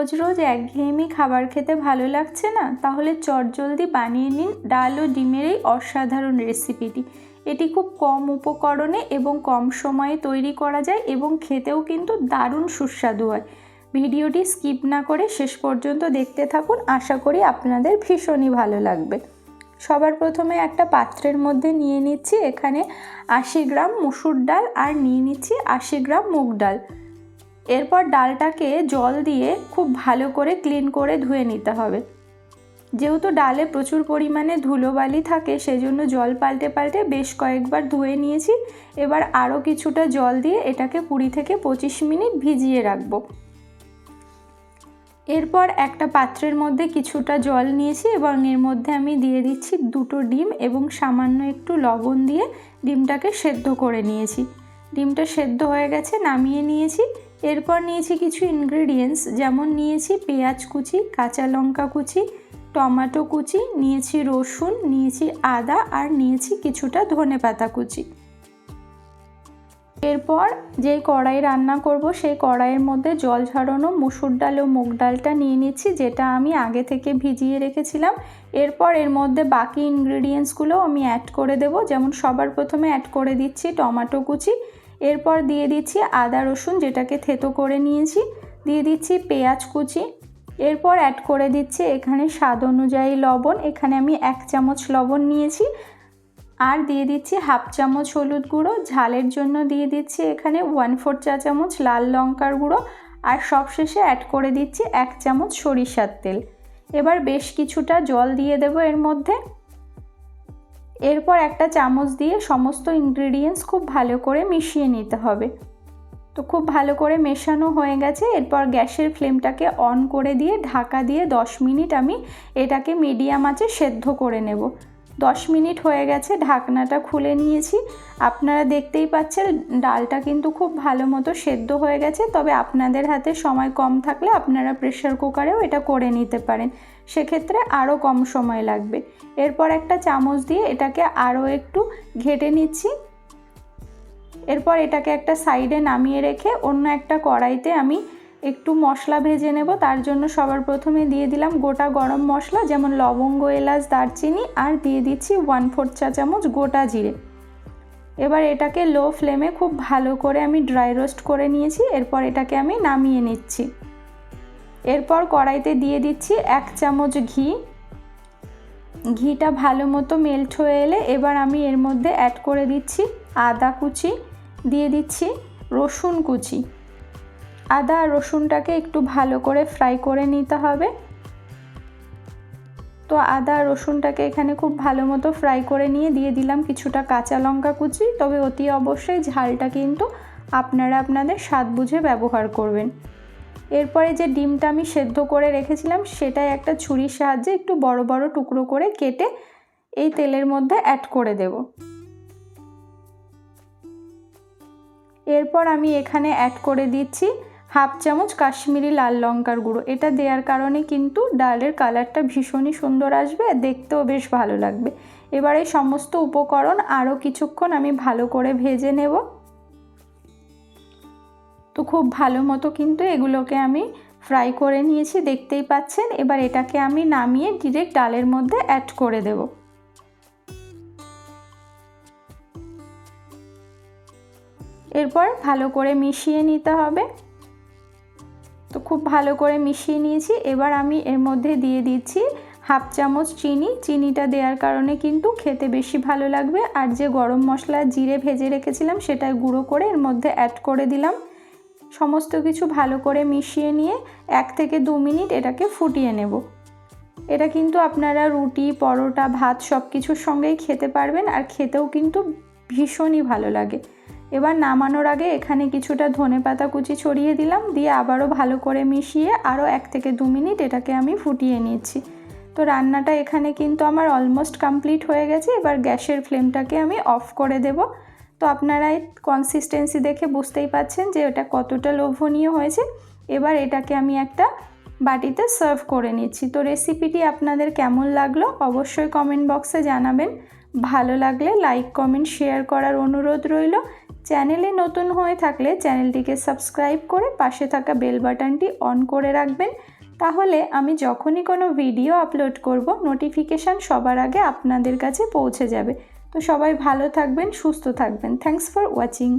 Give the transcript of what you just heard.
রোজ রোজ একঘেয়েমি খাবার খেতে ভালো লাগছে না, তাহলে চটজলদি বানিয়ে নিন ডাল ও ডিমের এই অসাধারণ রেসিপিটি। এটি খুব কম উপকরণে এবং কম সময়ে তৈরি করা যায় এবং খেতেও কিন্তু দারুণ সুস্বাদু হয়। ভিডিওটি স্কিপ না করে শেষ পর্যন্ত দেখতে থাকুন, আশা করি আপনাদের ভীষণই ভালো লাগবে। সবার প্রথমে একটা পাত্রের মধ্যে নিয়ে নিচ্ছি, এখানে আশি গ্রাম মুসুর ডাল আর নিয়ে নিচ্ছি আশি গ্রাম মুগ ডাল। এরপর ডালটাকে জল দিয়ে খুব ভালো করে ক্লিন করে ধুয়ে নিতে হবে। যেহেতু ডালে প্রচুর পরিমাণে ধুলোবালি থাকে, সেজন্য জল পাল্টে পাল্টে বেশ কয়েকবার ধুয়ে নিয়েছি। এবার আরও কিছুটা জল দিয়ে এটাকে কুড়ি থেকে পঁচিশ মিনিট ভিজিয়ে রাখব। এরপর একটা পাত্রের মধ্যে কিছুটা জল নিয়েছি এবং এর মধ্যে আমি দিয়ে দিচ্ছি দুটো ডিম এবং সামান্য একটু লবণ দিয়ে ডিমটাকে সেদ্ধ করে নিয়েছি। ডিমটা সেদ্ধ হয়ে গেছে, নামিয়ে নিয়েছি। এরপর নিয়েছি কিছু ইনগ্রেডিয়েন্টস যেমন নিয়েছি পেঁয়াজ কুচি, কাঁচা লঙ্কা কুচি, টমেটো কুচি, নিয়েছি রসুন, নিয়েছি আদা আর নিয়েছি কিছুটা ধনে পাতা কুচি। এরপর যেই কড়াই রান্না করব, সেই কড়াইয়ের মধ্যে জল ঝরানো মুসুর ডাল ও মুগ ডালটা নিয়ে নিচ্ছি, যেটা আমি আগে থেকে ভিজিয়ে রেখেছিলাম। এরপর এর মধ্যে বাকি ইনগ্রিডিয়েন্টসগুলো আমি অ্যাড করে দেব। যেমন সবার প্রথমে অ্যাড করে দিচ্ছি টমেটো কুচি এরপর দিয়ে দিচ্ছি আদা রসুন, যেটাকে থেতো করে নিয়েছি। দিয়ে দিচ্ছি পেঁয়াজ কুচি। এরপর অ্যাড করে দিচ্ছি এখানে স্বাদ অনুযায়ী লবণ। এখানে আমি এক চামচ লবণ নিয়েছি। আর দিয়ে দিচ্ছি হাফ চামচ হলুদ গুঁড়ো। ঝালের জন্য দিয়ে দিচ্ছি এখানে ওয়ান ফোর চা চামচ লাল লঙ্কার গুঁড়ো। আর সবশেষে অ্যাড করে দিচ্ছি এক চামচ সরিষার তেল। এবার বেশ কিছুটা জল দিয়ে দেব এর মধ্যে। এরপর একটা চামচ দিয়ে সমস্ত ইনগ্রিডিয়েন্টস খুব ভালো করে মিশিয়ে নিতে হবে। তো খুব ভালো করে মেশানো হয়ে গেছে, এরপর গ্যাসের ফ্লেমটাকে অন করে দিয়ে ঢাকা দিয়ে দশ মিনিট আমি এটাকে মিডিয়াম আঁচে সেদ্ধ করে নেব। দশ মিনিট হয়ে গেছে, ঢাকনাটা খুলে নিয়েছি। আপনারা দেখতেই পাচ্ছেন, ডালটা কিন্তু খুব ভালো মতো সেদ্ধ হয়ে গেছে। তবে আপনাদের হাতে সময় কম থাকলে আপনারা প্রেশার কুকারেও এটা করে নিতে পারেন। সেক্ষেত্রে আরও কম সময় লাগবে। এরপর একটা চামচ দিয়ে এটাকে আরও একটু ঘেটে নিচ্ছি। এরপর এটাকে একটা সাইডে নামিয়ে রেখে অন্য একটা কড়াইতে আমি একটু মশলা ভেজে নেব, তার জন্য সবার প্রথমে দিয়ে দিলাম গোটা গরম মশলা, যেমন লবঙ্গ, এলাচ, দারচিনি, আর দিয়ে দিচ্ছি ওয়ান ফোর চা চামচ গোটা জিরে। এবার এটাকে লো ফ্লেমে খুব ভালো করে আমি ড্রাই রোস্ট করে নিয়েছি, এরপর এটাকে আমি নামিয়ে নিচ্ছি। এরপর কড়াইতে দিয়ে দিচ্ছি এক চামচ ঘি। ঘিটা ভালো মতো মেল্ট হয়ে এলে এবার আমি এর মধ্যে অ্যাড করে দিচ্ছি আদা কুচি, দিয়ে দিচ্ছি রসুন কুচি। আদা আর রসুনটাকে একটু ভালো করে ফ্রাই করে নিতে হবে। তো আদা রসুনটাকে এখানে খুব ভালো মতো ফ্রাই করে নিয়ে দিয়ে দিলাম কিছুটা কাঁচা লঙ্কা কুচি। তবে অতি অবশ্যই ঝালটা কিন্তু আপনারা আপনাদের স্বাদ বুঝে ব্যবহার করবেন। এরপরে যে ডিমটা আমি সেদ্ধ করে রেখেছিলাম সেটাই একটা ছুরির সাহায্যে একটু বড় বড় টুকরো করে কেটে এই তেলের মধ্যে অ্যাড করে দেব। এরপর আমি এখানে অ্যাড করে দিচ্ছি হাফ চামচ কাশ্মীরি লাল লঙ্কার গুঁড়ো। এটা দেওয়ার কারণে কিন্তু ডালের কালারটা ভীষণই সুন্দর আসবে, দেখতেও বেশ ভালো লাগবে। এবার এই সমস্ত উপকরণ আরও কিছুক্ষণ আমি ভালো করে ভেজে নেব। তো খুব ভালো মতো কিন্তু এগুলোকে আমি ফ্রাই করে নিয়েছি, দেখতেই পাচ্ছেন। এবার এটাকে আমি নামিয়ে ডিরেক্ট ডালের মধ্যে অ্যাড করে দেব। এরপর ভালো করে মিশিয়ে নিতে হবে। খুব ভালো করে মিশিয়ে নিয়েছি। এবার আমি এর মধ্যে দিয়ে দিচ্ছি হাফ চামচ চিনি। চিনিটা দেওয়ার কারণে কিন্তু খেতে বেশি ভালো লাগবে। আর যে গরম মশলা জিরে ভেজে রেখেছিলাম, সেটা গুঁড়ো করে এর মধ্যে অ্যাড করে দিলাম। সমস্ত কিছু ভালো করে মিশিয়ে নিয়ে এক থেকে দু মিনিট এটাকে ফুটিয়ে নেব। এটা কিন্তু আপনারা রুটি, পরোটা, ভাত সব কিছুর সঙ্গেই খেতে পারবেন। আর খেতেও কিন্তু ভীষণই ভালো লাগে। এবার নামানোর আগে এখানে কিছুটা ধনে পাতা কুচি ছড়িয়ে দিলাম, দিয়ে আবারও ভালো করে মিশিয়ে আরও এক থেকে দু মিনিট এটাকে আমি ফুটিয়ে নিচ্ছি। তো রান্নাটা এখানে কিন্তু আমার অলমোস্ট কমপ্লিট হয়ে গেছে, এবার গ্যাসের ফ্লেমটাকে আমি অফ করে দেব। তো আপনারা কনসিস্টেন্সি দেখে বুঝতেই পাচ্ছেন যে এটা কতটা লোভনীয় হয়েছে। এবার এটাকে আমি একটা বাটিতে সার্ভ করে নিচ্ছি। তো রেসিপিটি আপনাদের কেমন লাগল অবশ্যই কমেন্ট বক্সে জানাবেন। ভালো লাগলে লাইক কমেন্ট শেয়ার করার অনুরোধ রইল। চ্যানেলে নতুন হয়ে থাকলে চ্যানেলটিকে সাবস্ক্রাইব করে পাশে থাকা বেল বাটনটি অন করে রাখবেন। তাহলে আমি যখনই কোনো ভিডিও আপলোড করব, নোটিফিকেশান সবার আগে আপনাদের কাছে পৌঁছে যাবে। তো সবাই ভালো থাকবেন, সুস্থ থাকবেন। Thanks for watching